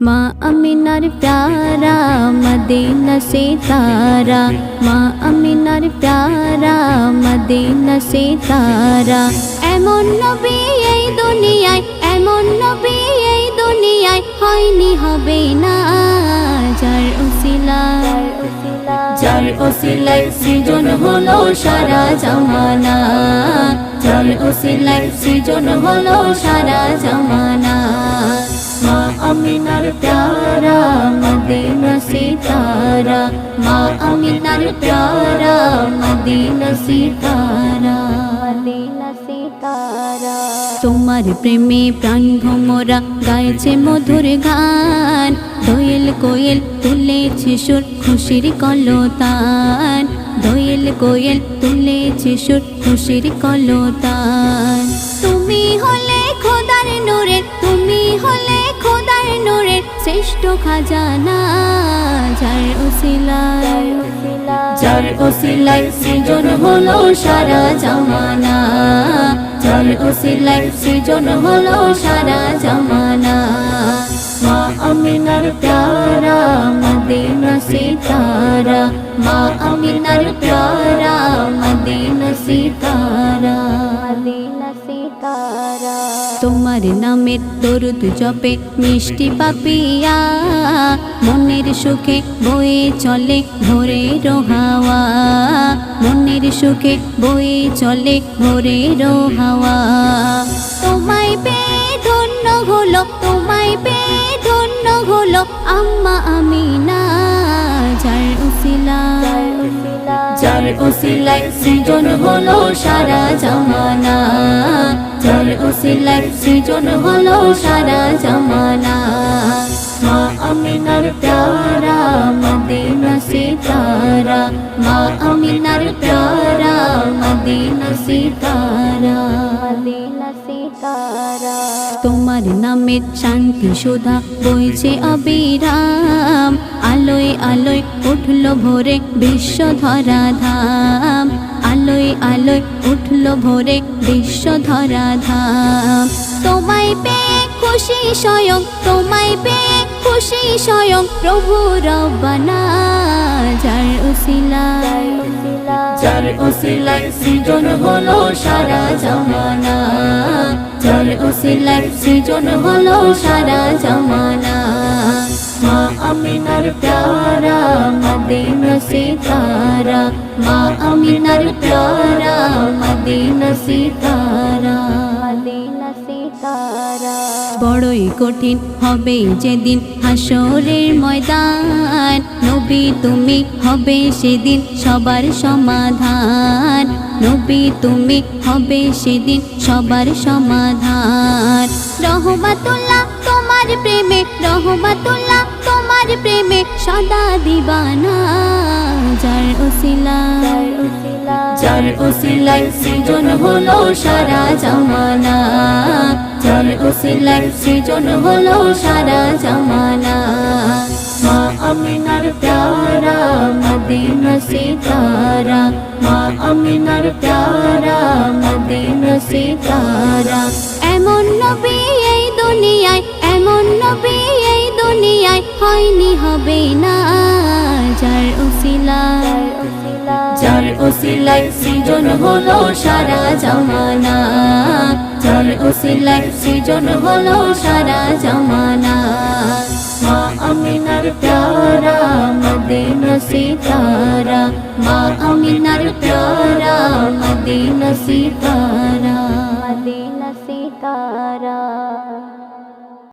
মা আমিনার প্যারা মদিনা সে তারা মা আমিনার প্যারা মদিনা সে তারা এমন নবী এই দুনিয়ায় এমন নবী এই দুনিয়ায় হয়নি হবে না যার উসিলা যার ওসিলাই সৃজন হলো সারা জামানা যার ওসিলাই সৃজন হলো সারা জামানা মা আমিনার প্যারা, মদিনা সিতারা। মা আমিনার প্যারা, মদিনা সিতারা। মদিনা তোমার প্রেমে প্রাণ ভমরা গাইছে মধুর গান। দোয়েল কোয়েল তুলেছে সুর, খুশির কলতান। দোয়েল কোয়েল তুলেছে সুর, খুশির কলতান। শ্রেষ্ঠ খাজানা, যার ওসিলায় যার ওসিলায় সৃজন হলো সারা জামানা। যার ওসিলায় সৃজন হলো সারা জামানা। মা আমিনার প্যারা মদিনা সিতারা। মা আমিনার প্যারা তোমার নামের দরুদ জপে, মিষ্টি পাপিয়া। মনের সুখে বয়ে চলে ভোরে হাওয়া মনের সুখে বয়ে চলে ভোরে হাওয়া তোমায় পেয়ে ধন্য হলো, তোমায় পেয়ে ধন্য হলো, আম্মা আমিনা, যার উসিলা যার উসিলায় সৃজন হলো সারা জামানা। যার উসিলায় সৃজন হলো সারা জামানা। মা আমিনার প্যারা, মদিনা সিতারা। মা আমিনার প্যারা, মদিনা সিতারা। মদিনা সিতারা। তোমার নামের শান্তি সুধা বইছে অবিরাম। আলোয় আলোয় উঠল ভোরে বিশ্ব ধরা ধাম। আলোয় আলোয় উঠল ভোরে বিশ্ব ধরা ধাম। তোমায় পেয়ে খুশি স্বয়ং, তোমায় পেয়ে খুশি স্বয়ং প্রভু রব্বানা। যার উসিলায় যার উসিলায় সৃজন হলো সারা জামানা। যার উসিলায় সৃজন হলো সারা জামানা। মা আমিনার প্যারা, মদিনা সিতারা। মা আমিনার প্যারা, মদিনা সিতারা। বড়ই কঠিন হবে যেদিন হাসরের ময়দান। নবী তুমি হবে সেদিন সবার সমাধান। নবী তুমি হবে সেদিন সবার সমাধান। রহমাতুল্লাহ তোমার প্রেমে রহমাতুল্লাহ তোমার প্রেমে সদা দিবানা। যার ওসিলা যার ওসিলায় সৃজন হলো সারা জামানা। ওসিলায় সৃজন হলো সারা জামানা। মা আমিনার প্যারা, মদিনা সিতারা। মা আমিনার প্যারা, মদিনা সিতারা। এমন নবী এই দুনিয়ায়, এমন নবী এই দুনিয়ায়, হয়নি, হবে না। যার উসিলা। যার উসিলায় সৃজন হলো সারা জামানা। যার উসিলায় সৃজন হলো সারা জামানা। মা আমিনার প্যারা, মদিনা সিতারা।